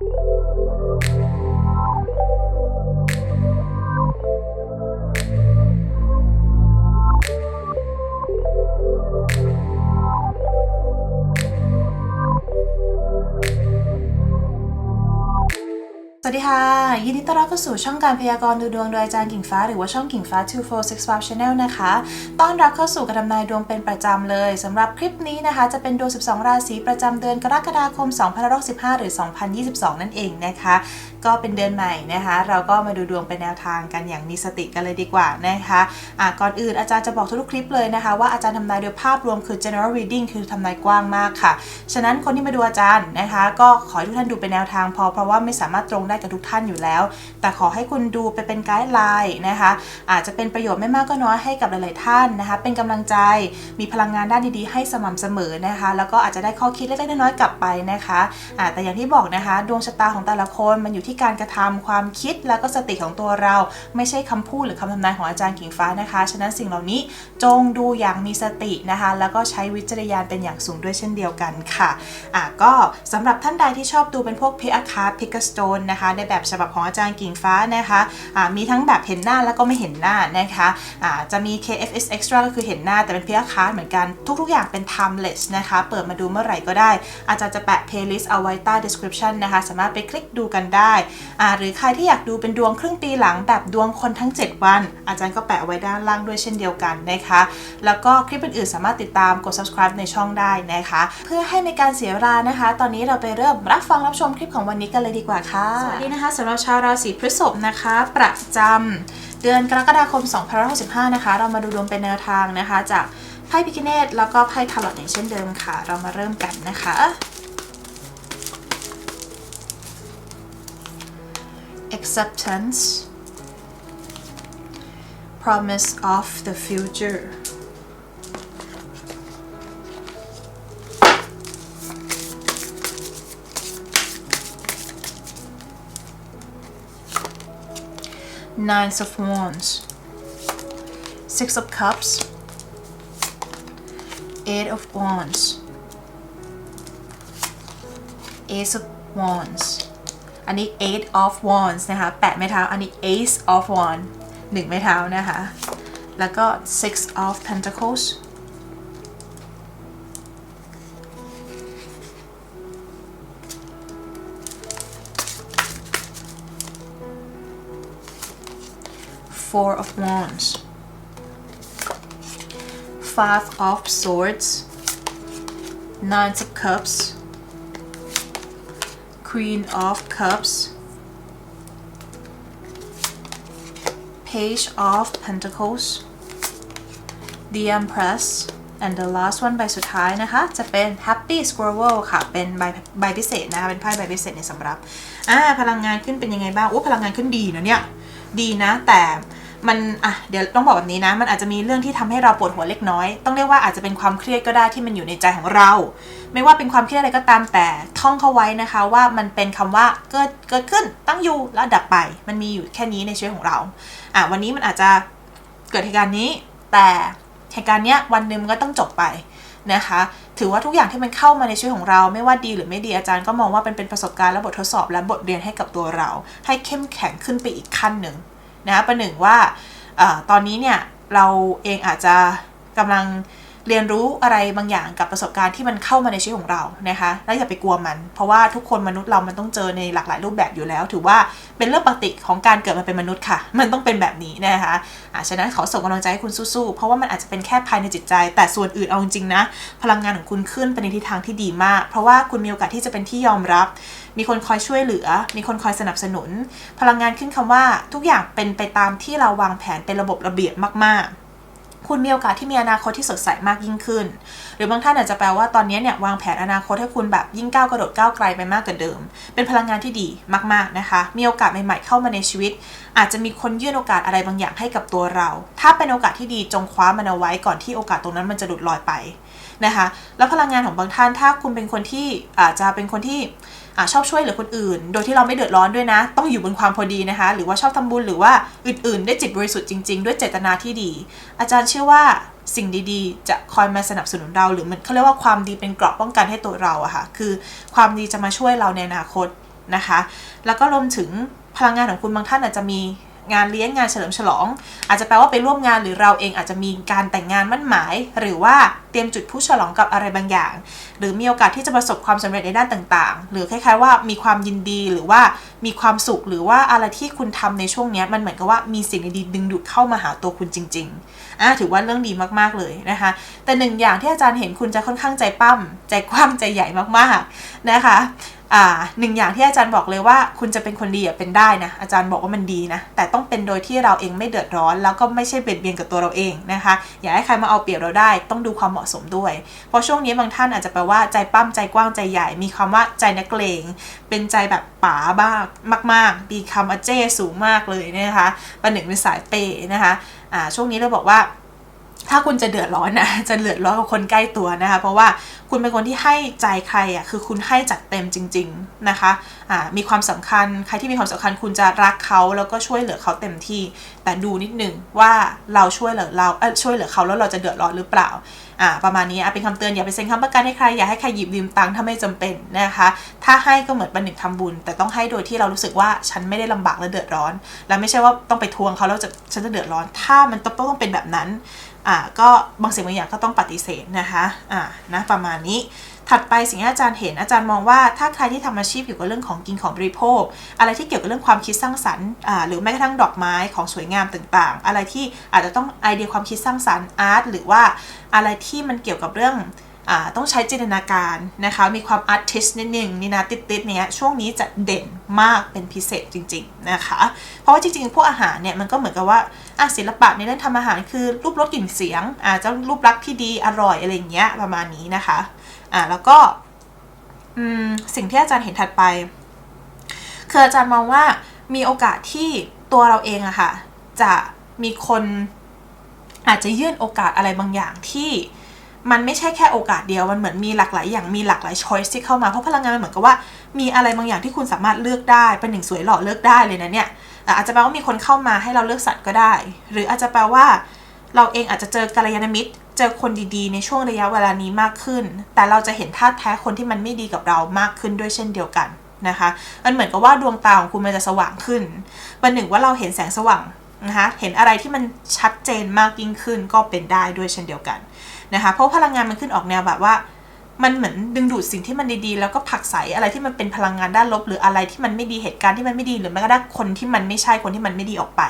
you สวัสดีค่ะ ยินดีต้อนรับเข้าสู่ช่องการพยากรณ์ดูดวงโดยอาจารย์กิ่งฟ้าหรือว่าช่องกิ่งฟ้า 2465 Channel นะคะ ต้อนรับเข้าสู่การทำนายดวงเป็นประจำเลยสำหรับคลิปนี้นะคะ จะเป็นดวง 12 ราศีประจำเดือนกรกฎาคม 2565 หรือ 2022 นั่นเองนะคะ ก็เป็นเดือนใหม่นะคะ เราก็มาดูดวงเป็นแนวทางกันอย่างมีสติกันเลยดีกว่านะคะะก่อนอื่นอาจารย์จะบอกทุกคลิปเลยนะคะ ว่าอาจารย์ทำนายโดยภาพรวมคือ general reading คือทำนายกว้างมากค่ะ ฉะนั้นคนที่มาดูอาจารย์นะคะ ก็ขอให้ทุกท่านดูเป็นแนวทางพอเพราะว่าไม่สามารถตรงได้กับทุกท่านอยู่แล้ว แต่ขอให้คุณดูไปเป็นไกด์ไลน์นะคะ อาจจะเป็นประโยชน์ไม่มากก็น้อยให้กับหลาย ๆ ท่านนะคะ เป็นกำลังใจ มีพลังงานด้านดี ๆ ให้สม่ำเสมอนะคะ แล้วก็อาจจะได้ข้อคิดเล็ก ๆ น้อย ๆ กลับไปนะคะอ่าแต่อย่างที่บอกนะคะ ดวงชะตาของแต่ละคนมันอยู่ที่การกระทำความคิดแล้วก็สติของตัวเรา ไม่ใช่คำพูดหรือคำทำนายของอาจารย์กิ่งฟ้านะคะ ฉะนั้นสิ่งเหล่านี้จงดูอย่างมีสตินะคะ แล้วก็ใช้วิจารณญาณเป็นอย่างสูงด้วยเช่นเดียวกันค่ะ อะก็สำหรับท่านใดที่ชอบดูเป็นพวกเพิอาคาพิกสโตนนะคะในแบบฉบับของอาจารย์กิ่งฟ้านะคะอ่ามีทั้งแบบเห็นหน้าแล้วก็ไม่เห็นหน้านะคะอ่าจะมี KFS Extra ก็คือเห็นหน้าแต่เป็นพิอาคาเหมือนกันทุกๆ อย่างเป็น timeless นะคะ เปิดมาดูเมื่อไหร่ก็ได้ อาจารย์จะแปะ playlist เอาไว้ใต้ description นะคะ สามารถไปคลิกดูกันได้หรือใครที่อยากดูเป็นดวงครึ่งปีหลังแบบดวงคนทั้ง 7 วัน อาจารย์ก็แปะไว้ด้านล่างด้วยเช่นเดียวกันนะคะ แล้วก็คลิปอื่นๆสามารถติดตามกด subscribe ในช่องได้นะคะ เพื่อให้ในการเสียเวลานะคะ ตอนนี้เราไปเริ่มรับฟังรับชมคลิปของวันนี้กันเลยดีกว่าค่ะสวัสดีนะคะสำหรับชาวราศีพฤษภนะคะ ประจำเดือนกรกฎาคม2565นะคะ เรามาดูดวงเป็นแนวทางนะคะ จากไพ่พิคเนตแล้วก็ไพ่ทาร์ลอตอย่างเช่นเดิมค่ะ เรามาเริ่มกันนะคะ acceptance promise of the future nine of wands six of cups eight of wands ace of wands อันนี้ eight of wands นะคะ แปะไม้เท้า อันนี้ ace of wands หนึ่งไม้เท้านะคะ แล้วก็ six of pentacles Four of wands five of swords nine of cups Queen of Cups Page of Pentacles The Empress and the last one ใบสุดท้ายนะคะ จะเป็น Happy Squirrel ค่ะ เป็นใบใบพิเศษนะคะเป็นไพ่ใบพิเศษในสำหรับอ่าพลังงานขึ้นเป็นยังไงบ้างโอ้พลังงานขึ้นดีนะเนี่ย ดีนะ แต่ มันอะเดี๋ยวต้องบอกแบบนี้นะ มันอาจจะมีเรื่องที่ทำให้เราปวดหัวเล็กน้อย ต้องเรียกว่าอาจจะเป็นความเครียดก็ได้ที่มันอยู่ในใจของเรา ไม่ว่าเป็นความเครียดอะไรก็ตามแต่ท่องเข้าไว้นะคะ ว่ามันเป็นคำว่าเกิดเกิดขึ้นตั้งอยู่แล้วดับไป มันมีอยู่แค่นี้ในชีวิตของเราอะวันนี้มันอาจจะเกิดเหตุการณ์นี้ แต่เหตุการณ์เนี้ยวันหนึ่งมันก็ต้องจบไปนะคะ ถือว่าทุกอย่างที่มันเข้ามาในชีวิตของเรา ไม่ว่าดีหรือไม่ดีอาจารย์ก็มองว่าเป็นเป็นประสบการณ์และบททดสอบและบทเรียนให้กับตัวเรา ให้เข้มแข็งขึ้นไปอีกขั้นหนึ่ง นะคะประหนึ่งว่าอตอนนี้เนี่ยเราเองอาจจะกำลัง เรียนรู้อะไรบางอย่างกับประสบการณ์ที่มันเข้ามาในชีวิตของเรานะคะ แล้วอย่าไปกลัวมัน เพราะว่าทุกคนมนุษย์เรามันต้องเจอในหลากหลายรูปแบบอยู่แล้ว ถือว่าเป็นเรื่องปกติของการเกิดมาเป็นมนุษย์ค่ะ มันต้องเป็นแบบนี้นะคะอะฉะนั้นขอส่งกำลังใจให้คุณสู้ๆ เพราะว่ามันอาจจะเป็นแค่ภายในจิตใจ แต่ส่วนอื่นเอาจริงๆนะ พลังงานของคุณขึ้นไปในทิศทางที่ดีมาก เพราะว่าคุณมีโอกาสที่จะเป็นที่ยอมรับ มีคนคอยช่วยเหลือ มีคนคอยสนับสนุน พลังงานขึ้นคำว่าทุกอย่างเป็นไปตามที่เราวางแผนเป็นระบบระเบียบมากๆ คุณมีโอกาสที่มีอนาคตที่สดใสมากยิ่งขึ้น หรือบางท่านอาจจะแปลว่าตอนนี้เนี่ยวางแผนอนาคตให้คุณแบบยิ่งก้าวกระโดดก้าวไกลไปมากกว่าเดิม เป็นพลังงานที่ดีมากๆนะคะ มีโอกาสใหม่ๆเข้ามาในชีวิต อาจจะมีคนยื่นโอกาสอะไรบางอย่างให้กับตัวเรา ถ้าเป็นโอกาสที่ดีจงคว้ามันเอาไว้ก่อนที่โอกาสตรงนั้นมันจะหลุดลอยไปนะคะ แล้วพลังงานของบางท่านถ้าคุณเป็นคนที่อาจจะเป็นคนที่ อชอบช่วยเหลือคนอื่น โดยที่เราไม่เดือดร้อนด้วยนะ ต้องอยู่บนความพอดีนะคะ หรือว่าชอบทำบุญหรือว่าอื่นๆด้วยจิตบริสุทธิ์จริงๆ ด้วยเจตนาที่ดี อาจารย์เชื่อว่าสิ่งดีๆ จะคอยมาสนับสนุนเรา หรือมันเขาเรียกว่าความดีเป็นเกราะป้องกันให้ตัวเราอะค่ะ คือความดีจะมาช่วยเราในอนาคตนะคะ แล้วก็รวมถึงพลังงานของคุณบางท่านอาจจะมี งานเลี้ยงงานเฉลิมฉลอง อาจจะแปลว่าไปร่วมงานหรือเราเองอาจจะมีการแต่งงานมั่นหมาย หรือว่าเตรียมจุดผู้ฉลองกับอะไรบางอย่าง หรือมีโอกาสที่จะประสบความสำเร็จในด้านต่างๆ หรือคล้ายๆว่ามีความยินดีหรือว่ามีความสุขหรือว่าอะไรที่คุณทำในช่วงนี้มันเหมือนกับว่ามีสิ่งดีๆดึงดูดเข้ามาหาตัวคุณจริงๆอะถือว่าเรื่องดีมากๆเลยนะคะ แต่หนึ่งอย่างที่อาจารย์เห็นคุณจะค่อนข้างใจปั้มใจกว้างใจใหญ่มากๆนะคะ หนึ่งอย่างที่อาจารย์บอกเลยว่า คุณจะเป็นคนดีอะเป็นได้นะ อาจารย์บอกว่ามันดีนะ แต่ต้องเป็นโดยที่เราเองไม่เดือดร้อน แล้วก็ไม่ใช่เบียดเบียนกับตัวเราเองนะคะ อย่าให้ใครมาเอาเปรียบเราได้ ต้องดูความเหมาะสมด้วย เพราะช่วงนี้บางท่านอาจจะแปลว่าใจปั้มใจกว้างใจใหญ่ มีคำว่าใจนักเลง เป็นใจแบบป๋าบ้างมาก ๆ มีคำอเจ้สูงมากเลยนะคะประหนึ่งเป็นสายเปย์นะคะช่วงนี้เราบอกว่า ถ้าคุณจะเดือดร้อนนะจะเดือดร้อนกับคนใกล้ตัวนะคะ เพราะว่าคุณเป็นคนที่ให้ใจใครอะคือคุณให้จัดเต็มจริง ๆนะคะอ่ามีความสำคัญใครที่มีความสำคัญคุณจะรักเขาแล้วก็ช่วยเหลือเขาเต็มที่ แต่ดูนิดนึงว่าเราช่วยเหลือเราเออช่วยเหลือเขาแล้วเราจะเดือดร้อนหรือเปล่าอ่าประมาณนี้อะเป็นคำเตือนอย่าไปเซ็นค้ำประกันให้ใครอย่าให้ใครหยิบยืมตังค์ถ้าไม่จำเป็นนะคะ ถ้าให้ก็เหมือนเป็นหนึ่งทำบุญ แต่ต้องให้โดยที่เรารู้สึกว่าฉันไม่ได้ลำบากและเดือดร้อน แล้วไม่ใช่ว่าต้องไปทวงเขาแล้วจะฉันจะเดือดร้อน ถ้ามันต้องต้องเป็นแบบนั้น อ่าก็บางสิ่งบางอย่างก็ต้องปฏิเสธนะคะอ่านะประมาณนี้ ถัดไปสิ่งที่อาจารย์เห็นอาจารย์มองว่าถ้าใครที่ทำอาชีพเกี่ยวกับเรื่องของกินของบริโภค อะไรที่เกี่ยวกับเรื่องความคิดสร้างสรรค์อ่าหรือแม้กระทั่งดอกไม้ของสวยงามต่างๆ อะไรที่อาจจะต้องไอเดียความคิดสร้างสรรค์อาร์ตหรือว่าอะไรที่มันเกี่ยวกับเรื่องอ่าต้องใช้จินตนาการนะคะ มีความอาร์ติสนิดนึงนี่นะติดๆเนี้ยช่วงนี้จะเด่นมากเป็นพิเศษจริง ๆ นะคะ เพราะว่าจริง ๆ พวกอาหารเนี่ยมันก็เหมือนกับว่า อะศิลปะในเรื่องทำอาหารคือรูปรสกลิ่นเสียงอาจจะรูปลักษณ์ที่ดีอร่อยอะไรเงี้ยประมาณนี้นะคะอ่าแล้วก็สิ่งที่อาจารย์เห็นถัดไปคืออาจารย์มองว่ามีโอกาสที่ตัวเราเองอะค่ะ จะมีคนอาจจะยื่นโอกาสอะไรบางอย่างที่มันไม่ใช่แค่โอกาสเดียวมันเหมือนมีหลากหลายอย่างมีหลากหลายช้อยส์ที่เข้ามาเพราะพลังงานมันเหมือนกับว่ามีอะไรบางอย่างที่คุณสามารถเลือกได้เป็นหนึ่งสวยหล่อเลือกได้เลยนะเนี่ย อาจจะแปลว่ามีคนเข้ามาให้เราเลือกสรรก็ได้ หรืออาจจะแปลว่าเราเองอาจจะเจอกัลยาณมิตร เจอคนดีๆ ในช่วงระยะเวลานี้มากขึ้น แต่เราจะเห็นท่าแท้คนที่มันไม่ดีกับเรามากขึ้นด้วยเช่นเดียวกันนะคะ มันเหมือนกับว่าดวงตาของคุณมันจะสว่างขึ้นวันหนึ่งว่าเราเห็นแสงสว่างนะคะเห็นอะไรที่มันชัดเจนมากยิ่งขึ้นก็เป็นได้ด้วยเช่นเดียวกันนะคะ เพราะพลังงานมันขึ้นออกแนวแบบว่า มันเหมือนดึงดูดสิ่งที่มันดีๆ แล้วก็ผลักไสอะไรที่มันเป็นพลังงานด้านลบ หรืออะไรที่มันไม่ดีเหตุการณ์ที่มันไม่ดีหรือแม้กระทั่งคนที่มันไม่ใช่คนที่มันไม่ดีออกไป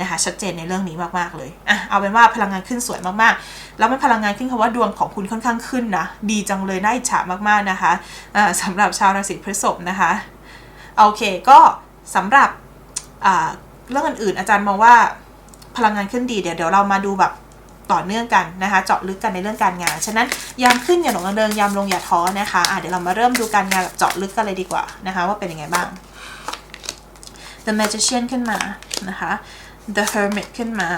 นะคะชัดเจนในเรื่องนี้มากๆเลยอะเอาเป็นว่าพลังงานขึ้นสวยมากๆ แล้วมันพลังงานขึ้นคำว่าดวงของคุณค่อนข้างขึ้นนะดีจังเลยน่าอิจฉามากๆนะคะอ่าสำหรับชาวราศีพฤษภนะคะโอเคก็สำหรับเรื่องอื่นๆ อาจารย์มองว่าพลังงานขึ้นดีเดี๋ยวเดี๋ยวเรามาดูแบบ ต่อเนื่องกันนะคะ เจาะลึกกันในเรื่องการงาน ฉะนั้นยามขึ้นอย่าหลงระเริงยามลงอย่าท้อนะคะะเดี๋ยวเรามาเริ่มดูการงานแบบเจาะลึกกันเลยดีกว่านะคะว่าเป็นยังไงบ้าง The Magician ขึ้นมานะคะ The Hermit ขึ้นมา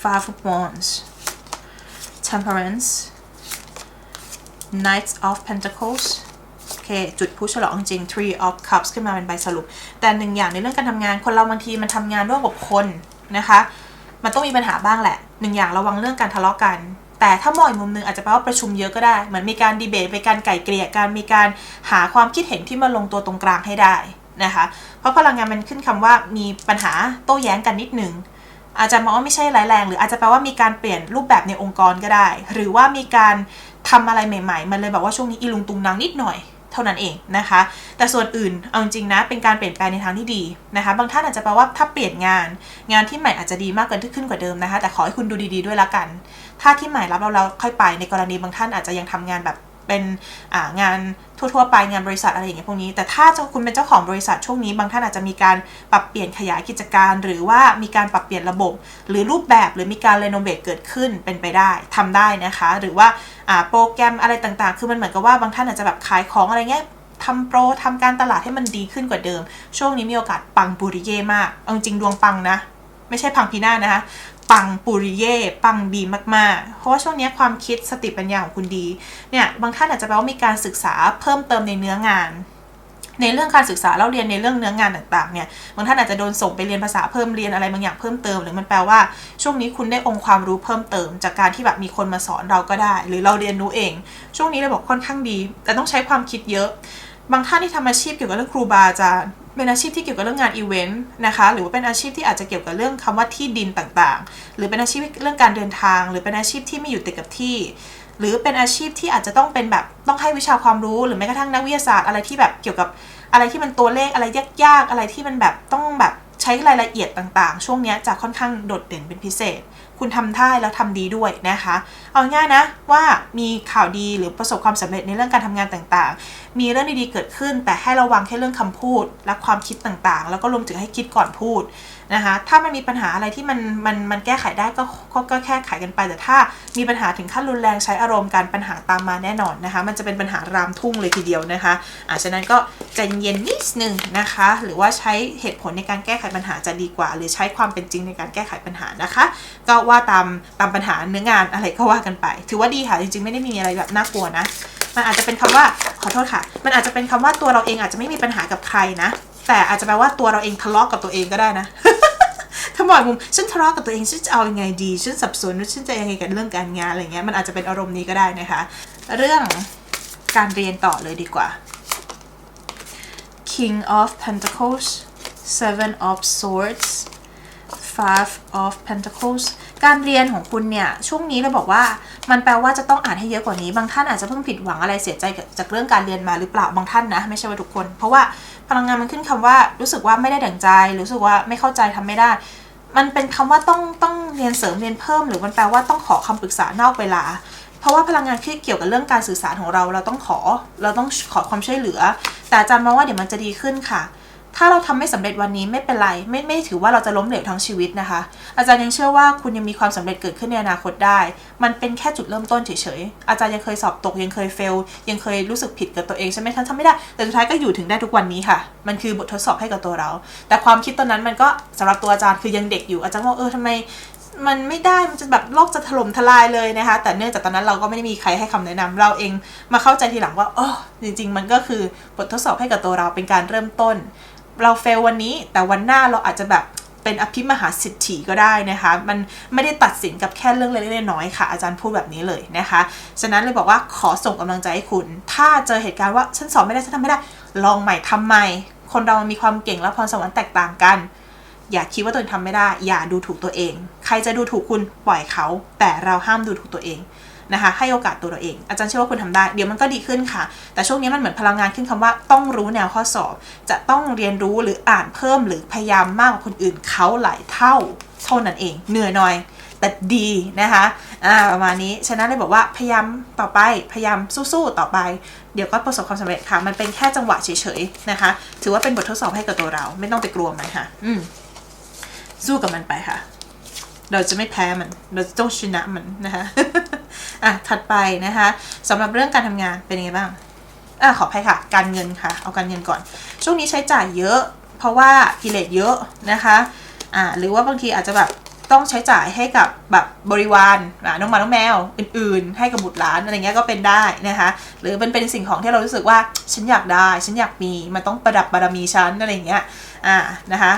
Five of Wands Temperance Knights of Pentacles โอเคจุดผู้ฉลองจริง Three of Cups ขึ้นมาเป็นใบสรุป แต่หนึ่งอย่างในเรื่องการทำงานคนเราบางทีมันทำงานร่วมกับคนนะคะ มันต้องมีปัญหาบ้างแหละหนึ่งอย่างระวังเรื่องการทะเลาะกัน แต่ถ้ามองอีกมุมหนึงอาจจะแปลว่าประชุมเยอะก็ได้ เหมือนมีการดีเบตเป็นการไก่เกลี่ยการมีการหาความคิดเห็นที่มาลงตัวตรงกลางให้ได้นะคะเพราะพลังงานมันขึ้นคำว่ามีปัญหาโต้แย้งกันนิดหนึ่งอาจจะมองว่าไม่ใช่ร้ายแรง หรืออาจจะแปลว่ามีการเปลี่ยนรูปแบบในองค์กรก็ได้ หรือว่ามีการทำอะไรใหม่ ๆ มันเลยแบบว่าช่วงนี้อีลุงตุงนางนิดหน่อย เท่านั้นเองนะคะ แต่ส่วนอื่นเอาจริงนะเป็นการเปลี่ยนแปลงในทางที่ดีนะคะ บางท่านอาจจะแปลว่าถ้าเปลี่ยนงาน งานที่ใหม่อาจจะดีมากเกินที่ขึ้นกว่าเดิมนะคะ แต่ขอให้คุณดูดีๆด้วยละกัน ถ้าที่ใหม่รับเราเราค่อยไปในกรณีบางท่านอาจจะยังทำงานแบบ เป็นงานทั่วๆไปงานบริษัทอะไรอย่างเงี้ยพวกนี้ แต่ถ้าคุณเป็นเจ้าของบริษัทช่วงนี้ บางท่านอาจจะมีการปรับเปลี่ยนขยายกิจการ หรือว่ามีการปรับเปลี่ยนระบบ หรือรูปแบบหรือมีการเรโนเวทเกิดขึ้นเป็นไปได้ทำได้นะคะ หรือว่าโปรแกรมอะไรต่างๆ คือมันเหมือนกับว่าบางท่านอาจจะแบบขายของอะไรเงี้ยทำโปรทำการตลาดให้มันดีขึ้นกว่าเดิม ช่วงนี้มีโอกาสปังปุริเย่มากเอาจริงดวงปังนะ ไม่ใช่พังพีนานะคะ ปังปุริเย่ปังดีมาก ๆ เพราะว่าช่วงนี้ความคิดสติปัญญาของคุณดี เนี่ย บางท่านอาจจะแปลว่ามีการศึกษาเพิ่มเติมในเนื้องาน ในเรื่องการศึกษาแล้วเรียนในเรื่องเนื้องานต่างๆ เนี่ย บางท่านอาจจะโดนส่งไปเรียนภาษาเพิ่มเรียนอะไรบางอย่างเพิ่มเติม หรือมันแปลว่าช่วงนี้คุณได้องค์ความรู้เพิ่มเติม จากการที่แบบมีคนมาสอนเราก็ได้ หรือเราเรียนรู้เอง ช่วงนี้เราบอกค่อนข้างดี แต่ต้องใช้ความคิดเยอะ บางท่านที่ทำอาชีพเกี่ยวกับเรื่องครูบาอาจารย์เป็นอาชีพที่เกี่ยวกับเรื่องงานอีเวนต์นะคะ หรือว่าเป็นอาชีพที่อาจจะเกี่ยวกับเรื่องคำว่าที่ดินต่างๆ หรือเป็นอาชีพเรื่องการเดินทาง หรือเป็นอาชีพที่ไม่อยู่ติดกับที่ หรือเป็นอาชีพที่อาจจะต้องเป็นแบบต้องให้วิชาความรู้ หรือแม้กระทั่งนักวิทยาศาสตร์อะไรที่แบบเกี่ยวกับอะไรที่มันตัวเลขอะไรยากๆ อะไรที่มันแบบต้องแบบใช้รายละเอียดต่างๆ ช่วงนี้จะค่อนข้างโดดเด่นเป็นพิเศษ คุณทำได้แล้วทำดีด้วยนะคะ เอาง่ายนะว่ามีข่าวดีหรือประสบความสำเร็จในเรื่องการทำงานต่างๆ มีเรื่องดีๆเกิดขึ้น แต่ให้ระวังแค่เรื่องคำพูดและความคิดต่างๆ แล้วก็รวมถึงให้คิดก่อนพูด นะคะถ้ามันมีปัญหาอะไรที่มันมันมันแก้ไขได้ก็ก็ก็แก้ไขกันไป แต่ถ้ามีปัญหาถึงขั้นรุนแรงใช้อารมณ์การปัญหาตามมาแน่นอนนะคะ มันจะเป็นปัญหารามทุ่งเลยทีเดียวนะคะอาฉะนั้นก็ใจเย็นนิดนึงนะคะ หรือว่าใช้เหตุผลในการแก้ไขปัญหาจะดีกว่า หรือใช้ความเป็นจริงในการแก้ไขปัญหานะคะ ก็ว่าตามตามปัญหาเนื้องานอะไรก็ว่ากันไป ถือว่าดีค่ะจริงๆ ไม่ได้มีอะไรแบบน่ากลัวนะมันอาจจะเป็นคำว่าขอโทษค่ะ มันอาจจะเป็นคำว่าตัวเราเองอาจจะไม่มีปัญหากับใครนะ แต่อาจจะแปลว่าตัวเราเองทะเลาะกับตัวเองก็ได้นะ ถ้ามองมุมฉันทะเลาะกับตัวเองฉันจะเอายังไงดีฉันสับสนว่าฉันจะยังไงกับเรื่องการงานอะไรเงี้ยมันอาจจะเป็นอารมณ์นี้ก็ได้นะคะ เรื่องการเรียนต่อเลยดีกว่า King of Pentacles Seven of Swords Five of Pentacles การเรียนของคุณเนี่ยช่วงนี้เราบอกว่า มันแปลว่าจะต้องอ่านให้เยอะกว่านี้ บางท่านอาจจะเพิ่งผิดหวังอะไรเสียใจจากเรื่องการเรียนมาหรือเปล่าบางท่านนะไม่ใช่ว่าทุกคน เพราะว่าพลังงานมันขึ้นคำว่ารู้สึกว่าไม่ได้ดั่งใจรู้สึกว่าไม่เข้าใจทำไม่ได้ มันเป็นคำว่าต้องต้องเรียนเสริมเรียนเพิ่ม หรือมันแปลว่าต้องขอคำปรึกษานอกเวลา เพราะว่าพลังงานที่เกี่ยวกับเรื่องการสื่อสารของเรา เราต้องขอเราต้องขอความช่วยเหลือ แต่อาจารย์มองว่าเดี๋ยวมันจะดีขึ้นค่ะ ถ้าเราทำไม่สำเร็จวันนี้ไม่เป็นไรไม่ไม่ถือว่าเราจะล้มเหลวทั้งชีวิตนะคะ อาจารย์ยังเชื่อว่าคุณยังมีความสำเร็จเกิดขึ้นในอนาคตได้ มันเป็นแค่จุดเริ่มต้นเฉยๆอาจารย์ยังเคยสอบตกยังเคยเฟลยังเคยรู้สึกผิดกับตัวเองใช่ไหมท่านทำไม่ได้แต่สุดท้ายก็อยู่ถึงได้ทุกวันนี้ค่ะ มันคือบททดสอบให้กับตัวเรา แต่ความคิดตอนนั้นมันก็สำหรับตัวอาจารย์คือยังเด็กอยู่อาจารย์ว่าเออทำไมมันไม่ได้ มันจะแบบโลกจะถล่มทลายเลยนะคะ แต่เนื่องจากตอนนั้นเราก็ไม่ได้มีใครให้คำแนะนำเราเองมาเข้าใจทีหลังว่า อ๋อ จริง ๆ มันก็คือบททดสอบให้กับตัวเราเป็นการเริ่มต้น เราเฟลวันนี้ แต่วันหน้าเราอาจจะแบบเป็นอภิมหาสิทธิก็ได้นะคะ มันไม่ได้ตัดสินกับแค่เรื่องเล็กๆน้อยๆค่ะ อาจารย์พูดแบบนี้เลยนะคะ ฉะนั้นเลยบอกว่าขอส่งกำลังใจให้คุณ ถ้าเจอเหตุการณ์ว่าฉันสอนไม่ได้ฉันทำไม่ได้ ลองใหม่ทำใหม่ คนเรามีความเก่งและพรสวรรค์แตกต่างกัน อย่าคิดว่าตัวเองทำไม่ได้ อย่าดูถูกตัวเอง ใครจะดูถูกคุณปล่อยเขา แต่เราห้ามดูถูกตัวเอง นะคะให้โอกาสตัวเราเอง อาจารย์เชื่อว่าคุณทำได้ เดี๋ยวมันก็ดีขึ้นค่ะ แต่ช่วงนี้มันเหมือนพลังงานขึ้นคำว่าต้องรู้แนวข้อสอบ จะต้องเรียนรู้หรืออ่านเพิ่มหรือพยายามมากกว่าคนอื่นเขาหลายเท่าเท่านั้นเอง เหนื่อยหน่อยแต่ดีนะคะอ่าประมาณนี้ฉะนั้นเลยบอกว่าพยายามต่อไปพยายามสู้ๆต่อไป เดี๋ยวก็ประสบความสำเร็จค่ะ มันเป็นแค่จังหวะเฉยๆนะคะ ถือว่าเป็นบททดสอบให้กับตัวเรา ไม่ต้องไปกลัวมันค่ะ อืมสู้กับมันไปค่ะ เราจะไม่แพ้มัน เราจะต้องชนะมันนะคะ อะถัดไปนะคะสำหรับเรื่องการทำงานเป็นยังไงบ้างอะขออภัยค่ะ การเงินค่ะ เอาการเงินก่อน ช่วงนี้ใช้จ่ายเยอะ เพราะว่ากิเลสเยอะนะคะอ่าหรือว่าบางทีอาจจะแบบต้องใช้จ่ายให้กับแบบบริวารน้องหมาน้องแมวอื่น ๆ ให้กับบุตรหลานอะไรเงี้ยก็เป็นได้นะคะ หรือเป็นเป็นสิ่งของที่เรารู้สึกว่าฉันอยากได้ ฉันอยากมีมันต้องประดับบารมีฉันอะไรเงี้ยอ่านะคะ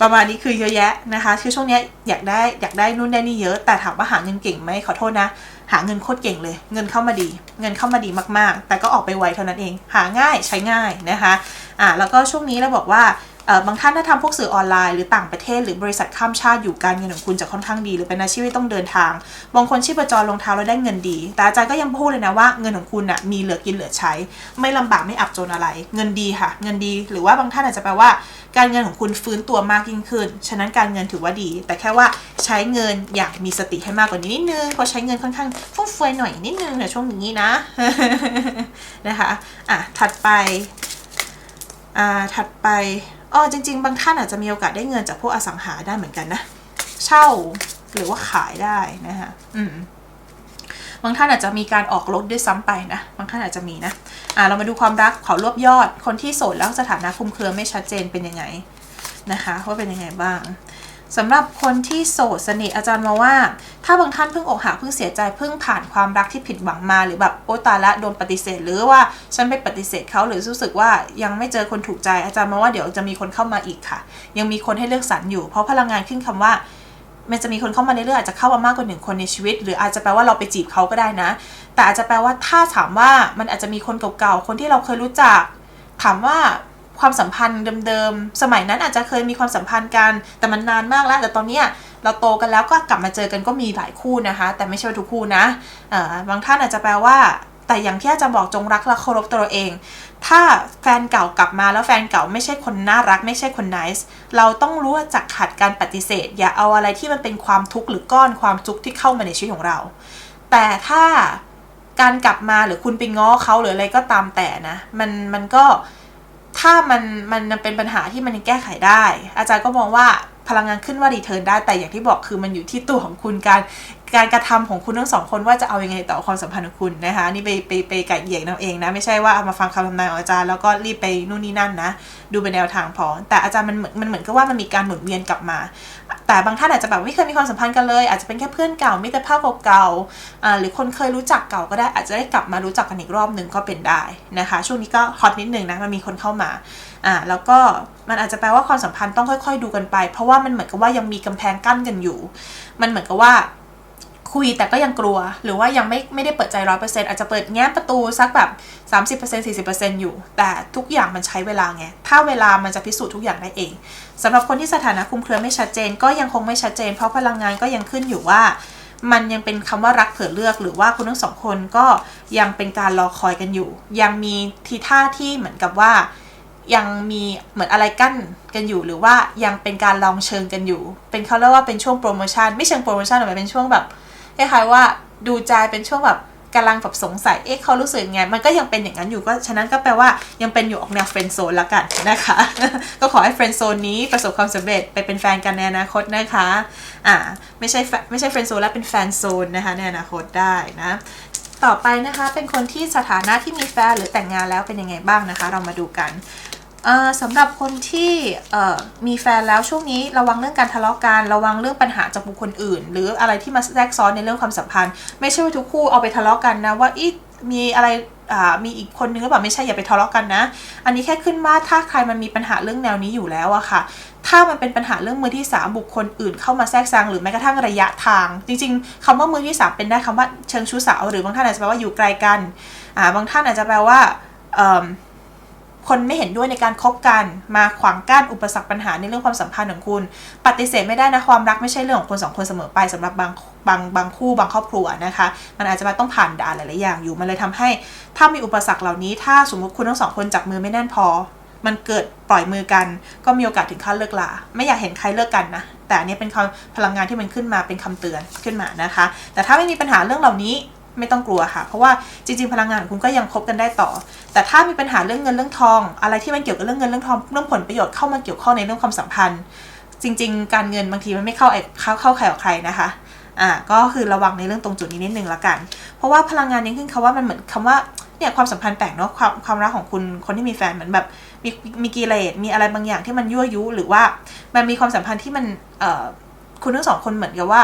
ประมาณนี้คือเยอะแยะนะคะ คือช่วงนี้อยากได้อยากได้นู่นได้นี่เยอะ แต่ถามว่าหาเงินเก่งไหมขอโทษนะ หาเงินโคตรเก่งเลย เงินเข้ามาดี เงินเข้ามาดีมากๆ แต่ก็ออกไปไวเท่านั้นเอง หาง่ายใช้ง่ายนะคะ อ่าแล้วก็ช่วงนี้เราบอกว่า บางท่านถ้าทำพวกสื่อออนไลน์หรือต่างประเทศหรือบริษัทข้ามชาติอยู่การเงินของคุณจะค่อนข้างดี หรือเป็นอาชีพที่ต้องเดินทาง บางคนชีพจรลงเท้าแล้วได้เงินดี แต่อาจารย์ก็ยังพูดเลยนะว่าเงินของคุณน่ะมีเหลือกินเหลือใช้ ไม่ลำบากไม่อับจนอะไร เงินดีค่ะ เงินดี หรือว่าบางท่านอาจจะแปลว่า การเงินของคุณฟื้นตัวมากยิ่งขึ้น ฉะนั้นการเงินถือว่าดี แต่แค่ว่าใช้เงินอย่างมีสติให้มากกว่านี้นิดนึงเพราะใช้เงินค่อนข้างฟุ่มเฟือยหน่อยนิดนึงในช่วงนี้นะนะคะอะถัดไปอ่าถัดไป อ๋อจริง ๆ บางท่านอาจจะมีโอกาสได้เงินจากพวกอสังหาได้เหมือนกันนะ เช่าหรือว่าขายได้นะคะอืมบางท่านอาจจะมีการออกรถด้วยซ้ำไปนะ บางท่านอาจจะมีนะ อ่าเรามาดูความรักขอรวบยอด คนที่โสดแล้วสถานะคุมเครือไม่ชัดเจนเป็นยังไงนะคะว่าเป็นยังไงบ้าง สำหรับคนที่โสดสนิทอาจารย์มาว่า ถ้าบางท่านเพิ่งอกหักเพิ่งเสียใจเพิ่งผ่านความรักที่ผิดหวังมาหรือแบบโอ๊ตายละโดนปฏิเสธ หรือว่าฉันไปปฏิเสธเขาหรือรู้สึกว่ายังไม่เจอคนถูกใจอาจารย์มาว่าเดี๋ยวจะมีคนเข้ามาอีกค่ะ ยังมีคนให้เลือกสรรอยู่ เพราะพลังงานขึ้นคำว่ามันจะมีคนเข้ามาเรื่อยๆอาจจะเข้ามามากกว่าหนึ่งคนในชีวิต หรืออาจจะแปลว่าเราไปจีบเขาก็ได้นะ แต่อาจจะแปลว่าถ้าถามว่ามันอาจจะมีคนเก่าๆคนที่เราเคยรู้จัก ถามว่า ความสัมพันธ์เดิมๆ สมัยนั้นอาจจะเคยมีความสัมพันธ์กัน แต่มันนานมากแล้ว แต่ตอนเนี้ยเราโตกันแล้วก็กลับมาเจอกันก็มีหลายคู่นะคะ แต่ไม่ใช่ทุกคู่นะบางท่านอาจจะแปลว่า แต่อย่างที่อาจารย์บอกจงรักและเคารพตัวเอง ถ้าแฟนเก่ากลับมาแล้วแฟนเก่าไม่ใช่คนน่ารัก ไม่ใช่คนนิสเราต้องรู้จักขัดการปฏิเสธ อย่าเอาอะไรที่มันเป็นความทุกข์หรือก้อนความทุกข์ที่เข้ามาในชีวิตของเรา แต่ถ้าการกลับมาหรือคุณไปง้อเขาหรืออะไรก็ตามแต่นะ มันมันก็ ถ้ามันมันเป็นปัญหาที่มันยังแก้ไขได้ อาจารย์ก็มองว่าพลังงานขึ้นว่ารีเทิร์นได้แต่อย่างที่บอกคือมันอยู่ที่ตัวของคุณการ การกระทำของคุณทั้งสองคนว่าจะเอาอยัางไงต่อความสัมพันธ์ของคุณนะคะนี่ไปไปไปไก่เหยียกนั่นเองนะ ไม่ใช่ว่าเอามาฟังคำทำนายของอาจารย์แล้วก็รีบไปนู่นนี่นั่นนะ ดูเป็นแนวทางพอ แต่อาจารย์มันเหมือนมันเหมือนกับว่ามันมีการหมุนเวียนกลับมา แต่บางท่านอาจจะแบบไม่เคยมีความสัมพันธ์กันเลย อาจจะเป็นแค่เพื่อนเก่ามิตรภาพเก่าๆอ่าหรือคนเคยรู้จักเก่าก็ได้อาจจะได้กลับมารู้จักกันอีกรอบหนึ่งก็เป็นได้นะคะ ช่วงนี้ก็ฮอตนิดหนึ่งนะมันมีคนเข้ามาอ่าแล้วก็มันอาจจะแปลว่าความสัมพันธ์ต้องค่อย ๆ ดูกันไป เพราะว่ามันเหมือนกับว่ายังมีกำแพงกั้นกันอยู่ มันเหมือนกับว่า คุยแต่ก็ยังกลัว หรือว่ายังไม่ไม่ได้เปิดใจร้อยเปอร์เซ็นต์อาจจะเปิดแง้มประตูสักแบบ30% 40%อยู่ แต่ทุกอย่างมันใช้เวลาไง ถ้าเวลามันจะพิสูจน์ทุกอย่างได้เองสำหรับคนที่สถานะคุมเครือไม่ชัดเจน ก็ยังคงไม่ชัดเจน เพราะพลังงานก็ยังขึ้นอยู่ว่า มันยังเป็นคำว่ารักเผื่อเลือก หรือว่าคุณทั้งสองคนก็ยังเป็นการรอคอยกันอยู่ ยังมีทีท่าที่เหมือนกับว่ายังมีเหมือนอะไรกั้นกันอยู่หรือว่ายังเป็นการลองเชิงกันอยู่ เป็นเขาเรียกว่าเป็นช่วงโปรโมชั่นไม่เชิงโปรโมชั่นแต่เป็นช่วงแบบ คล้ายๆว่าดูใจเป็นช่วงแบบกำลังแบบสงสัย เอ๊ะเขารู้สึกยังไง มันก็ยังเป็นอย่างนั้นอยู่ ก็ฉะนั้นก็แปลว่ายังเป็นอยู่ออกแนวเฟรนด์โซนละกันนะคะ ก็ขอให้เฟรนด์โซนนี้ประสบความสำเร็จไปเป็นแฟนกันในอนาคตนะคะ อ่า ไม่ใช่ไม่ใช่เฟรนด์โซนแล้วเป็นแฟนโซนนะคะในอนาคตได้นะ ต่อไปนะคะ เป็นคนที่สถานะที่มีแฟนหรือแต่งงานแล้วเป็นยังไงบ้างนะคะ เรามาดูกัน สำหรับคนที่มีแฟนแล้วช่วงนี้ระวังเรื่องการทะเลาะกันระวังเรื่องปัญหาจากบุคคลอื่น หรืออะไรที่มาแทรกซ้อนในเรื่องความสัมพันธ์ ไม่ใช่ว่าทุกคู่เอาไปทะเลาะกันนะว่าอีมีอะไรมีอีกคนนึงหรือเปล่าไม่ใช่อย่าไปทะเลาะกันนะ อันนี้แค่ขึ้นมาถ้าใครมันมีปัญหาเรื่องแนวนี้อยู่แล้วอะค่ะ ถ้ามันเป็นปัญหาเรื่องมือที่ 3 บุคคลอื่นเข้ามาแทรกแซงหรือแม้กระทั่งระยะทาง จริง ๆคำว่ามือที่ 3 เป็นได้คำว่าเชิงชู้สาวหรือบางท่านอาจจะแปลว่าอยู่ไกลกัน อ่าบางท่านอาจจะแปลว่า คนไม่เห็นด้วยในการคบกันมาขวางกั้นอุปสรรคปัญหาในเรื่องความสัมพันธ์ของคุณ ปฏิเสธไม่ได้นะความรักไม่ใช่เรื่องของคนสองคนเสมอไปสำหรับบางบางบางคู่บางครอบครัวนะคะ มันอาจจะมาต้องผ่านด่านหลายๆอย่างอยู่มันเลยทำให้ ถ้ามีอุปสรรคเหล่านี้ ถ้าสมมติคุณทั้งสองคนจับมือไม่แน่นพอ มันเกิดปล่อยมือกัน ก็มีโอกาสถึงขั้นเลิกลาไม่อยากเห็นใครเลิกกันนะแต่อันนี้เป็นพลังงานที่มันขึ้นมาเป็นคำเตือนขึ้นมานะคะ แต่ถ้าไม่มีปัญหาเรื่องเหล่านี้ ไม่ต้องกลัวค่ะ เพราะว่าจริง ๆ พลังงานของคุณก็ยังคบกันได้ต่อ แต่ถ้ามีปัญหาเรื่องเงินเรื่องทอง อะไรที่มันเกี่ยวกับเรื่องเงินเรื่องทองเรื่องผลประโยชน์เข้ามาเกี่ยวข้องในเรื่องความสัมพันธ์ จริง ๆ การเงินบางทีมันไม่เข้าเข้าเข้าใครกับใครนะคะอ่าก็คือระวังในเรื่องตรงจุดนี้นิดนึงละกัน เพราะว่าพลังงานนี้ขึ้นคาว่ามันเหมือนคำว่าเนี่ยความสัมพันธ์แปลกเนาะความความรักของคุณคนที่มีแฟนเหมือนแบบมีมีกิเลสมีอะไรบางอย่างที่มันยั่วยุ หรือว่ามันมีความสัมพันธ์ที่มันเอ่อคุณทั้งสองคนเหมือนกับว่า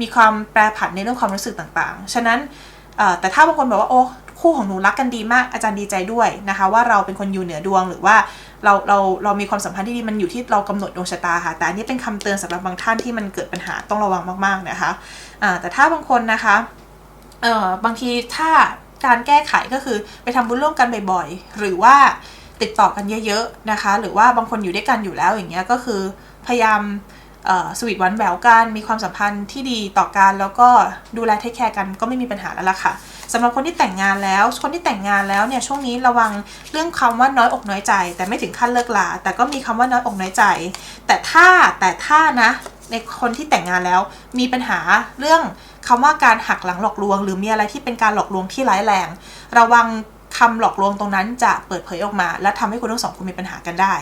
มีความแปรผันในเรื่องความรู้สึกต่างๆ ฉะนั้น แต่ถ้าบางคนบอกว่าโอ้คู่ของหนูรักกันดีมากอาจารย์ดีใจด้วยนะคะ ว่าเราเป็นคนอยู่เหนือดวงหรือว่าเราเราเรามีความสัมพันธ์ที่ดีมันอยู่ที่เรากำหนดดวงชะตาค่ะแต่อันนี้เป็นคำเตือนสำหรับบางท่านที่มันเกิดปัญหาต้องระวังมากๆนะคะะแต่ถ้าบางคนนะคะเออบางทีถ้าการแก้ไขก็คือไปทำบุญร่วมกันบ่อยๆหรือว่าติดต่อกันเยอะๆนะคะ หรือว่าบางคนอยู่ด้วยกันอยู่แล้วอย่างเงี้ยก็คือพยายาม สวีทวันแววกัน มีความสัมพันธ์ที่ดีต่อกันแล้วก็ดูแลเทคแคร์กันก็ไม่มีปัญหาแล้วล่ะค่ะสำหรับคนที่แต่งงานแล้ว คนที่แต่งงานแล้วเนี่ยช่วงนี้ระวังเรื่องคำว่าน้อยอกน้อยใจ แต่ไม่ถึงขั้นเลิกลาแต่ก็มีคำว่าน้อยอกน้อยใจ แต่ถ้าแต่ถ้านะในคนที่แต่งงานแล้วมีปัญหาเรื่องคำว่าการหักหลังหลอกลวง หรือมีอะไรที่เป็นการหลอกลวงที่ร้ายแรง ระวัง คำหลอกลวงตรงนั้นจะเปิดเผยออกมา และทำให้คุณทั้งสองคนมีปัญหากันได้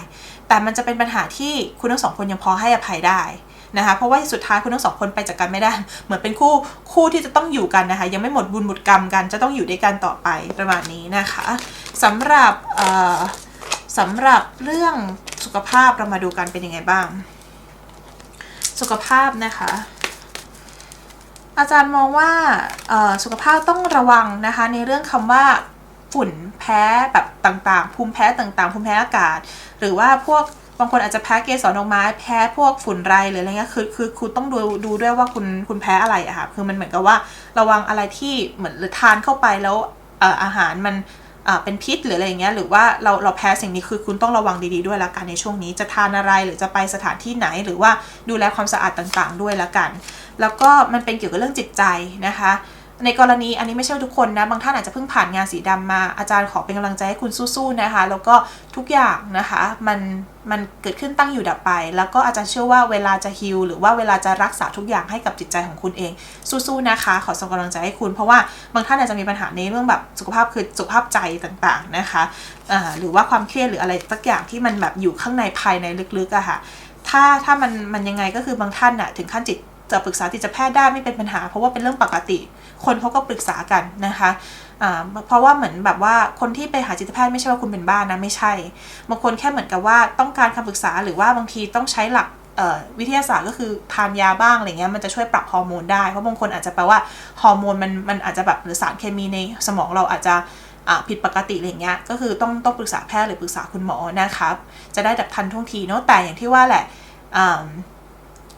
แต่มันจะเป็นปัญหาที่คุณทั้งสองคนยังพอให้อภัยได้นะคะเพราะว่าสุดท้ายคุณทั้งสองคนไปจากกันไม่ได้ เหมือนเป็นคู่คู่ที่จะต้องอยู่กันนะคะ ยังไม่หมดบุญหมดกรรมกันจะต้องอยู่ด้วยกันต่อไปประมาณนี้นะคะสำหรับสำหรับเรื่องสุขภาพเรามาดูกันเป็นยังไงบ้าง สุขภาพนะคะอาจารย์มองว่าสุขภาพต้องระวังนะคะในเรื่องคำว่า ฝุ่นแพ้แบบต่างๆ ภูมิแพ้ต่างๆ ภูมิแพ้อากาศ หรือว่าพวกบางคนอาจจะแพ้เกสรดอกไม้แพ้พวกฝุ่นไรหรืออะไรเงี้ยคือคือคุณต้องดูดูด้วยว่าคุณคุณแพ้อะไรอะค่ะคือมันเหมือนกับว่าระวังอะไรที่เหมือนหรือทานเข้าไปแล้วอาหารมันเป็นพิษหรืออะไรเงี้ยหรือว่าเราเราแพ้สิ่งนี้คือคุณต้องระวังดีๆด้วยละกันในช่วงนี้จะทานอะไรหรือจะไปสถานที่ไหน หรือว่าดูแลความสะอาดต่างๆ ด้วยละกัน แล้วก็มันเป็นเกี่ยวกับเรื่องจิตใจนะคะ ในกรณีอันนี้ไม่ใช่ทุกคนนะ บางท่านอาจจะเพิ่งผ่านงานสีดำมา อาจารย์ขอเป็นกำลังใจให้คุณสู้ๆนะคะ แล้วก็ทุกอย่างนะคะมันมันเกิดขึ้นตั้งอยู่ดับไป แล้วก็อาจารย์เชื่อว่าเวลาจะฮิลหรือว่าเวลาจะรักษาทุกอย่างให้กับจิตใจของคุณเอง สู้ๆนะคะ ขอส่งกำลังใจให้คุณ เพราะว่าบางท่านอาจจะมีปัญหาในเรื่องแบบสุขภาพคือสุขภาพใจต่างๆนะคะอ่าหรือว่าความเครียดหรืออะไรสักอย่างที่มันแบบอยู่ข้างในภายในลึกๆอะค่ะถ้าถ้ามันมันยังไงก็คือบางท่านน่ะถึงขั้นจิต จะปรึกษาจิตแพทย์ได้ไม่เป็นปัญหา เพราะว่าเป็นเรื่องปกติ คนเขาก็ปรึกษากันนะคะเพราะว่าเหมือนแบบว่าคนที่ไปหาจิตแพทย์ไม่ใช่ว่าคุณเป็นบ้านนะไม่ใช่บางคนแค่เหมือนกับว่าต้องการคำปรึกษาหรือว่าบางทีต้องใช้หลักวิทยาศาสตร์ก็คือทานยาบ้างอะไรเงี้ยมันจะช่วยปรับฮอร์โมนได้เพราะบางคนอาจจะแปลว่าฮอร์โมนมันมันอาจจะแบบหรือสารเคมีในสมองเราอาจจะผิดปกติอะไรเงี้ยก็คือต้องต้องปรึกษาแพทย์หรือปรึกษาคุณหมอนะครับจะได้ดับทันท่วงทีเนาะแต่อย่างที่ว่าแหละ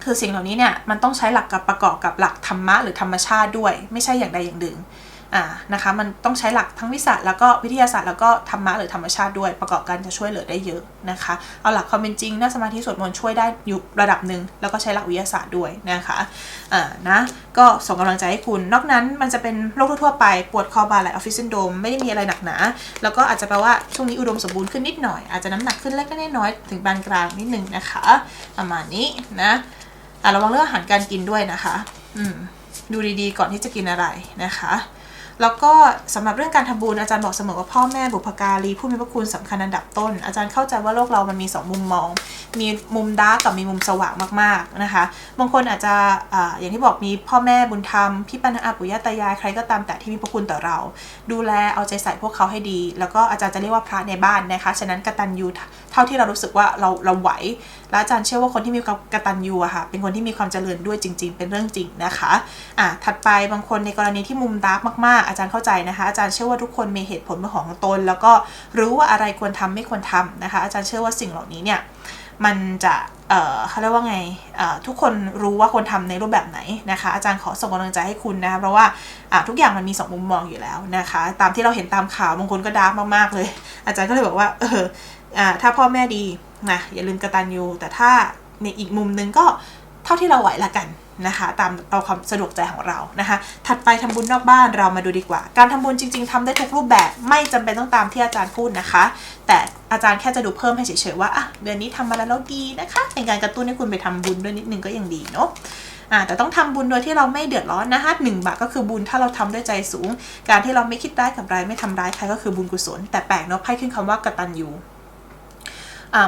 คือสิ่งเหล่านี้เนี่ยมันต้องใช้หลักกับประกอบกับหลักธรรมะหรือธรรมชาติด้วย ไม่ใช่อย่างใดอย่างหนึ่งอ่านะคะมันต้องใช้หลักทั้งวิสัชแล้วก็วิทยาศาสตร์แล้วก็ธรรมะหรือธรรมชาติด้วยประกอบกันจะช่วยเหลือได้เยอะนะคะเอาหลักความเป็นจริงนั่งสมาธิสวดมนต์ช่วยได้อยู่ระดับหนึ่งแล้วก็ใช้หลักวิทยาศาสตร์ด้วยนะคะอ่านะก็ส่งกำลังใจให้คุณ นอกนั้นมันจะเป็นโรคทั่วไปปวดคอบ่าไหลออฟฟิศซินโดมไม่ได้มีอะไรหนักหนา แล้วก็อาจจะแปลว่าช่วงนี้อุดมสมบูรณ์ขึ้นนิดหน่อยอาจจะน้ำหนักขึ้นเล็กน้อยถึงปานกลางนิดนึงนะคะประมาณนี้นะ อะระวังเรื่องอาหารการกินด้วยนะคะ อืมดูดีๆ ก่อนที่จะกินอะไรนะคะ แล้วก็สำหรับเรื่องการทำบุญอาจารย์บอกเสมอว่าพ่อแม่บุพการีผู้มีพระคุณสำคัญอันดับต้น อาจารย์เข้าใจว่าโลกเรามันมีสองมุมมอง มีมุมดาร์กกับมีมุมสว่างมากๆนะคะ บางคนอาจจะอ่าอย่างที่บอกมีพ่อแม่บุญธรรมพี่ปัญหาปุยตายายใครก็ตามแต่ที่มีพระคุณต่อเรา ดูแลเอาใจใส่พวกเขาให้ดี แล้วก็อาจารย์จะเรียกว่าพระในบ้านนะคะ ฉะนั้นกตัญญู เท่าที่เรารู้สึกว่าเราเราไหว และอาจารย์เชื่อว่าคนที่มีความกระตัญญูอะค่ะเป็นคนที่มีความเจริญด้วยจริง ๆ เป็นเรื่องจริงนะคะอะถัดไปบางคนในกรณีที่มุมดาร์กมากๆ อาจารย์เข้าใจนะคะ อาจารย์เชื่อว่าทุกคนมีเหตุผลเป็นของตน แล้วก็รู้ว่าอะไรควรทำไม่ควรทำนะคะ อาจารย์เชื่อว่าสิ่งเหล่านี้เนี่ยมันจะเอ่อเขาเรียกว่าไงเอ่อทุกคนรู้ว่าควรทำในรูปแบบไหนนะคะ อาจารย์ขอส่งกำลังใจให้คุณนะเพราะว่าอะทุกอย่างมันมีสองมุมมองอยู่แล้วนะคะ ตามที่เราเห็นตามข่าวบางคนก็ดาร์กมากๆเลย อาจารย์ก็เลยบอกว่าเออ อ่าถ้าพ่อแม่ดีนะอย่าลืมกระตัญญูแต่ถ้าในอีกมุมนึงก็เท่าที่เราไหวละกันนะคะตามเอาความสะดวกใจของเรานะคะถัดไปทำบุญนอกบ้านเรามาดูดีกว่า การทำบุญจริง ๆทำได้ทุกรูปแบบไม่จำเป็นต้องตามที่อาจารย์พูดนะคะ แต่อาจารย์แค่จะดูเพิ่มให้เฉยๆว่าอะเดือนนี้ทำมาแล้วดีนะคะ เป็นการกระตุ้นให้คุณไปทำบุญด้วยนิดนึงก็ยังดีเนาะอ่าแต่ต้องทำบุญโดยที่เราไม่เดือดร้อนนะคะหนึ่งบาทก็คือบุญถ้าเราทำด้วยใจสูง การที่เราไม่คิดร้ายกับใครไม่ทำร้ายใครก็คือบุญกุศล แต่แปลกเนาะไพ่ขึ้นคำว่ากตัญญูอ่า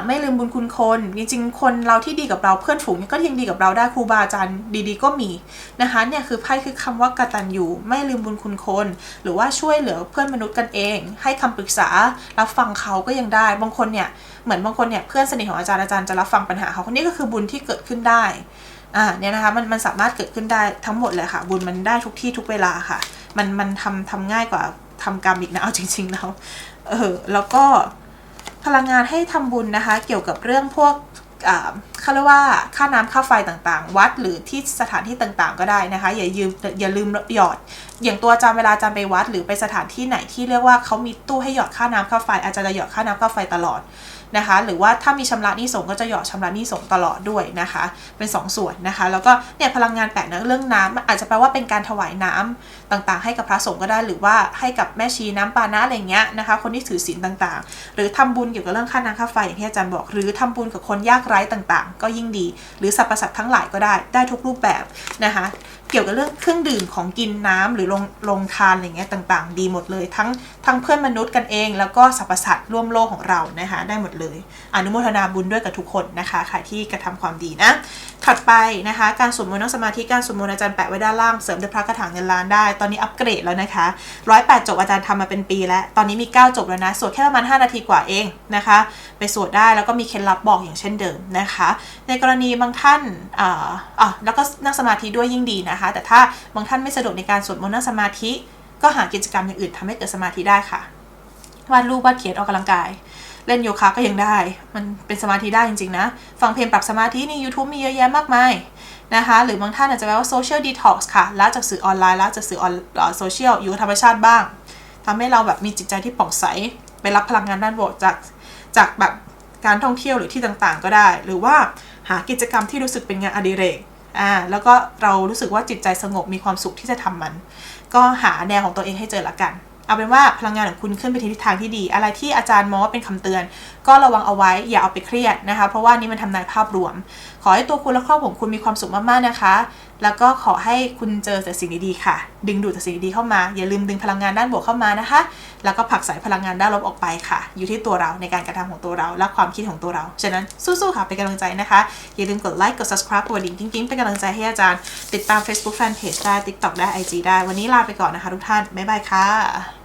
ไม่ลืมบุญคุณคน จริงๆ คนเราที่ดีกับเราเพื่อนฝูงก็ยังดีกับเราได้ครูบาอาจารย์ดีๆ ก็มีนะคะเนี่ยคือไพ่คือคำว่ากตัญญูไม่ลืมบุญคุณคน หรือว่าช่วยเหลือเพื่อนมนุษย์กันเอง ให้คำปรึกษารับฟังเขาก็ยังได้บางคนเนี่ยเหมือนบางคนเนี่ยเพื่อนสนิทของอาจารย์อาจารย์จะรับฟังปัญหาเขาคนนี้ก็คือบุญที่เกิดขึ้นได้อ่าเนี่ยนะคะมันมันสามารถเกิดขึ้นได้ทั้งหมดเลยค่ะ บุญมันได้ทุกที่ทุกเวลาค่ะ มันมันทำทำง่ายกว่าทำกรรมอีกนะเอาจริงๆแล้วเออแล้วก็ พลังงานให้ทำบุญนะคะ เกี่ยวกับเรื่องพวกค่าเขาเรียกว่าค่าน้ำค่าไฟต่างๆ วัดหรือที่สถานที่ต่างๆ ก็ได้นะคะ อย่ายืมอย่าลืมหยอด อย่างตัวจาเวลาจาไปวัด หรือไปสถานที่ไหนที่เรียกว่าเขามีตู้ให้หยอดค่าน้ำค่าไฟอาจารย์จะหยอดค่าน้ำค่าไฟตลอด นะคะ หรือว่าถ้ามีชำระหนี้ส่งก็จะหยอดชำระหนี้ส่งตลอดด้วยนะคะ เป็น2สส่วนนะคะ แล้วก็เนี่ยพลังงานแปลกนะเรื่องน้ำอาจจะแปลว่าเป็นการถวายน้ำต่างๆ ให้กับพระสงฆ์ก็ได้ หรือว่าให้กับแม่ชีน้ำปานะอะไรเงี้ยนะคะ คนที่ถือศีลต่างๆ หรือทำบุญเกี่ยวกับเรื่องค่าน้ำค่าไฟอย่างที่อาจารย์บอก หรือทำบุญกับคนยากไร้ต่างๆ ก็ยิ่งดี หรือสรรพสัตว์ทั้งหลายก็ได้ได้ทุกรูปแบบนะคะ กี่ยวกับเรื่องเครื่องดื่มของกินน้ำหรือลงลงทานอะไรเงี้ยต่างๆ ดีหมดเลย ทั้งทั้งเพื่อนมนุษย์กันเอง แล้วก็สรรพสัตว์ร่วมโลกของเรานะคะได้หมดเลย อนุโมทนาบุญด้วยกับทุกคนนะคะใครที่กระทำความดีนะถัดไปนะคะ การสวดมนต์นั่งสมาธิการสวดมนต์อาจารย์แปะไว้ด้านล่างเสริมด้วยพระกระถางเงินล้านได้ ตอนนี้อัปเกรดแล้วนะคะร้อยแปดจบอาจารย์ทำมาเป็นปีแล้ว ตอนนี้มี 9 จบแล้วนะ สวดแค่ประมาณ 5 นาทีกว่าเองนะคะ ไปสวดได้แล้วก็มีเคล็ดลับบอกอย่างเช่นเดิมนะคะ ในกรณีบางท่านอ่าอะแล้วก็นั่งสมาธิด้วยยิ่งดีนะคะ แต่ถ้าบางท่านไม่สะดวกในการสวดมนต์นั่งสมาธิ ก็หากิจกรรมอย่างอื่นทำให้เกิดสมาธิได้ค่ะวาดรูปวาดเขียนออกกำลังกาย เล่นโยคะก็ยังได้ มันเป็นสมาธิได้จริงๆนะ ฟังเพลงปรับสมาธิใน YouTube มีเยอะแยะมากมายนะคะ หรือบางท่านอาจจะแปลว่า social detox ค่ะล้วจากสื่อออนไลน์ล้วจากสื่อออนโซเชียลอยู่กับธรรมชาติบ้างทำให้เราแบบมีจิตใจที่ผ่องใส ไปรับพลังงานด้านบวกจากจากแบบการท่องเที่ยวหรือที่ต่างๆ ก็ได้ หรือว่าหากิจกรรมที่รู้สึกเป็นงานอดิเรกอ่าแล้วก็เรารู้สึกว่าจิตใจสงบมีความสุขที่จะทำมัน ก็หาแนวของตัวเองให้เจอละกัน เอาเป็นว่าพลังงานของคุณขึ้นไปทิศทางที่ดี อะไรที่อาจารย์มองว่าเป็นคำเตือน ก็ระวังเอาไว้อย่าเอาไปเครียดนะคะ เพราะว่านี่มันทำนายภาพรวม ขอให้ตัวคุณและครอบครัวของคุณมีความสุขมากๆนะคะแล้วก็ขอให้คุณเจอแต่สิ่งดีๆค่ะ ดึงดูดแต่สิ่งดีๆเข้ามา อย่าลืมดึงพลังงานด้านบวกเข้ามานะคะ แล้วก็ผลักสายพลังงานด้านลบออกไปค่ะ อยู่ที่ตัวเราในการกระทำของตัวเรา และความคิดของตัวเรา ฉะนั้นสู้ๆค่ะ เป็นกำลังใจนะคะ อย่าลืมกดไลค์ กด subscribe กดดิ่งกิ้งๆ เป็นกำลังใจให้อาจารย์ ติดตาม Facebook Fanpage ได้ TikTok ได้ IG ได้ วันนี้ลาไปก่อนนะคะทุกท่าน บ๊ายบายค่ะ